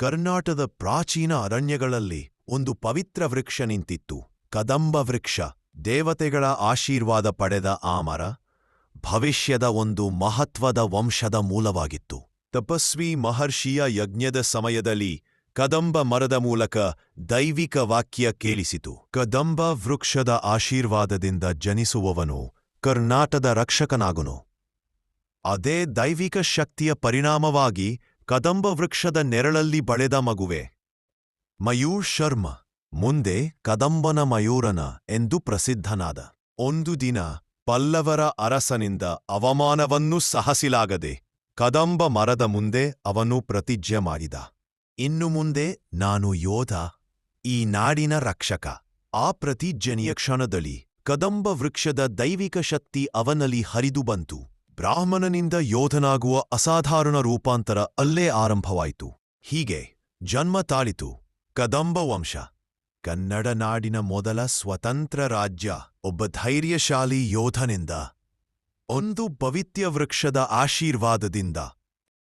ಕರ್ನಾಟಕದ ಪ್ರಾಚೀನ ಅರಣ್ಯಗಳಲ್ಲಿ ಒಂದು ಪವಿತ್ರ ವೃಕ್ಷ ನಿಂತಿತ್ತು. ಕದಂಬ ವೃಕ್ಷ, ದೇವತೆಗಳ ಆಶೀರ್ವಾದ ಪಡೆದ ಆ ಮರ, ಭವಿಷ್ಯದ ಒಂದು ಮಹತ್ವದ ವಂಶದ ಮೂಲವಾಗಿತ್ತು. ತಪಸ್ವಿ ಮಹರ್ಷಿಯ ಯಜ್ಞದ ಸಮಯದಲ್ಲಿ ಕದಂಬ ಮರದ ಮೂಲಕ ದೈವಿಕ ವಾಕ್ಯ ಕೇಳಿಸಿತು. ಕದಂಬ ವೃಕ್ಷದ ಆಶೀರ್ವಾದದಿಂದ ಜನಿಸುವವನು ಕರ್ನಾಟದ ರಕ್ಷಕನಾಗುನು. ಅದೇ ದೈವಿಕ ಶಕ್ತಿಯ ಪರಿಣಾಮವಾಗಿ ಕದಂಬ ವೃಕ್ಷದ ನೆರಳಲ್ಲಿ ಬಳೆದ ಮಗುವೆ. ಮಯೂರ್ ಶರ್ಮ. ಮುಂದೆ ಕದಂಬನ ಮಯೂರನ ಎಂದು ಪ್ರಸಿದ್ಧನಾದ. ಒಂದು ದಿನ ಪಲ್ಲವರ ಅರಸನಿಂದ ಅವಮಾನವನ್ನೂ ಸಹಸಿಲಾಗದೆ ಕದಂಬ ಮರದ ಮುಂದೆ ಅವನು ಪ್ರತಿಜ್ಞೆ ಮಾಡಿದ. ಇನ್ನು ಮುಂದೆ ನಾನು ಯೋಧ, ಈ ನಾಡಿನ ರಕ್ಷಕ. ಆ ಪ್ರತಿಜ್ಞೆಯ ಕ್ಷಣದಲ್ಲಿ ಕದಂಬ ವೃಕ್ಷದ ದೈವಿಕ ಶಕ್ತಿ ಅವನಲ್ಲಿ ಹರಿದು ಬಂತು. ಬ್ರಾಹ್ಮಣನಿಂದ ಯೋಧನಾಗುವ ಅಸಾಧಾರಣ ರೂಪಾಂತರ ಅಲ್ಲೇ ಆರಂಭವಾಯಿತು. ಹೀಗೆ ಜನ್ಮ ತಾಳಿತು. ಕದಂಬ ವಂಶ. ಕನ್ನಡ ನಾಡಿನ ಮೊದಲ ಸ್ವತಂತ್ರ ರಾಜ್ಯ ಒಬ್ಬ ಧೈರ್ಯಶಾಲಿ ಯೋಧನಿಂದ. ಒಂದು ಪವಿತ್ರ ವೃಕ್ಷದ ಆಶೀರ್ವಾದದಿಂದ.